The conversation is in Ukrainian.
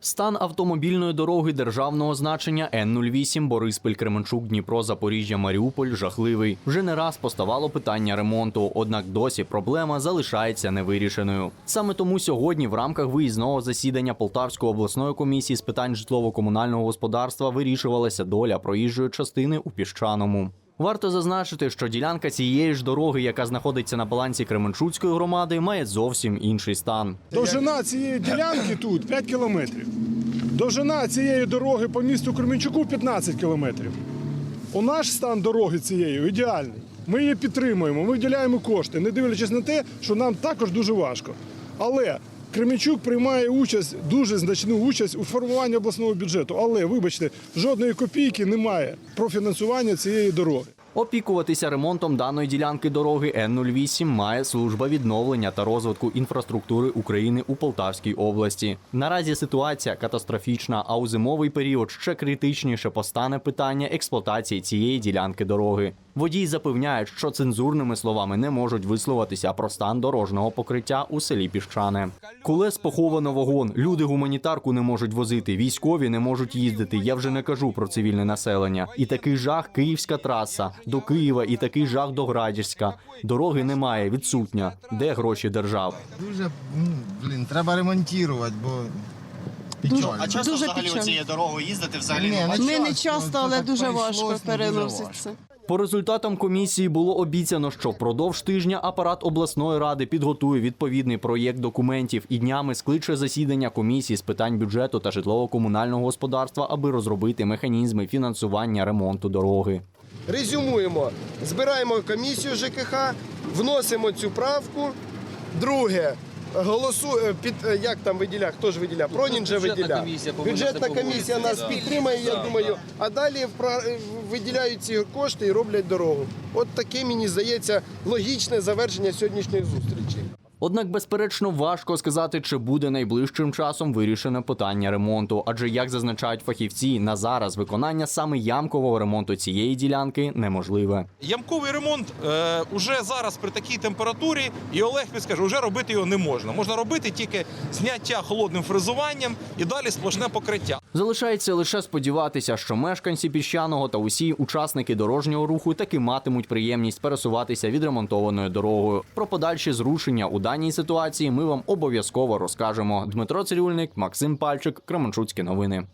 Стан автомобільної дороги державного значення Н-08 Бориспіль Кременчук Дніпро Запоріжжя Маріуполь жахливий. Вже не раз поставало питання ремонту, однак досі проблема залишається невирішеною. Саме тому сьогодні, в рамках виїзного засідання Полтавської обласної комісії з питань житлово-комунального господарства вирішувалася доля проїжджої частини у піщаному. Варто зазначити, що ділянка цієї ж дороги, яка знаходиться на балансі Кременчуцької громади, має зовсім інший стан. Довжина цієї ділянки тут 5 кілометрів. Довжина цієї дороги по місту Кременчуку 15 кілометрів. У наш стан дороги цієї ідеальний. Ми її підтримуємо, ми виділяємо кошти, не дивлячись на те, що нам також дуже важко. Але Кременчук приймає участь, дуже значну участь у формуванні обласного бюджету. Але, вибачте, жодної копійки немає про фінансування цієї дороги. Опікуватися ремонтом даної ділянки дороги Н-08 має служба відновлення та розвитку інфраструктури України у Полтавській області. Наразі ситуація катастрофічна, а у зимовий період ще критичніше постане питання експлуатації цієї ділянки дороги. Водій запевняють, що цензурними словами не можуть висловитися про стан дорожнього покриття у селі Піщане. Кулес поховано вагон. Люди гуманітарку не можуть возити, військові не можуть їздити. Я вже не кажу про цивільне населення. І такий жах Київська траса до Києва, і такий жах до Градіська. Дороги немає, відсутня. Де гроші держав? Дуже, ну, блін, треба ремонтувати, бо печально. А часто Дуже взагалі печально. цією дорогою їздити взагалі? Ні, ну, не Ми не часто, але дуже важко ну, дуже переноситься. По результатам комісії було обіцяно, що впродовж тижня апарат обласної ради підготує відповідний проєкт документів і днями скличе засідання комісії з питань бюджету та житлово-комунального господарства, аби розробити механізми фінансування ремонту дороги. резюмуємо, збираємо комісію ЖКХ, вносимо цю правку. Друге, голосу е, під е, як там виділя, хто ж виділя? Пронінже же Комісія Бюджетна комісія нас підтримає, я думаю. А далі е, виділяють ці кошти і роблять дорогу. От таке мені здається логічне завершення сьогоднішньої зустрічі. Однак, безперечно, важко сказати, чи буде найближчим часом вирішено питання ремонту. Адже, як зазначають фахівці, на зараз виконання саме ямкового ремонту цієї ділянки неможливе. Ямковий ремонт е, уже зараз при такій температурі, і Олег підскаже, вже робити його не можна. Можна робити тільки зняття холодним фрезуванням і далі сплошне покриття. Залишається лише сподіватися, що мешканці піщаного та усі учасники дорожнього руху таки матимуть приємність пересуватися відремонтованою дорогою. Про подальші зрушення у даній ситуації ми вам обов'язково розкажемо. Дмитро Цирюльник, Максим Пальчик, Кременчуцькі новини.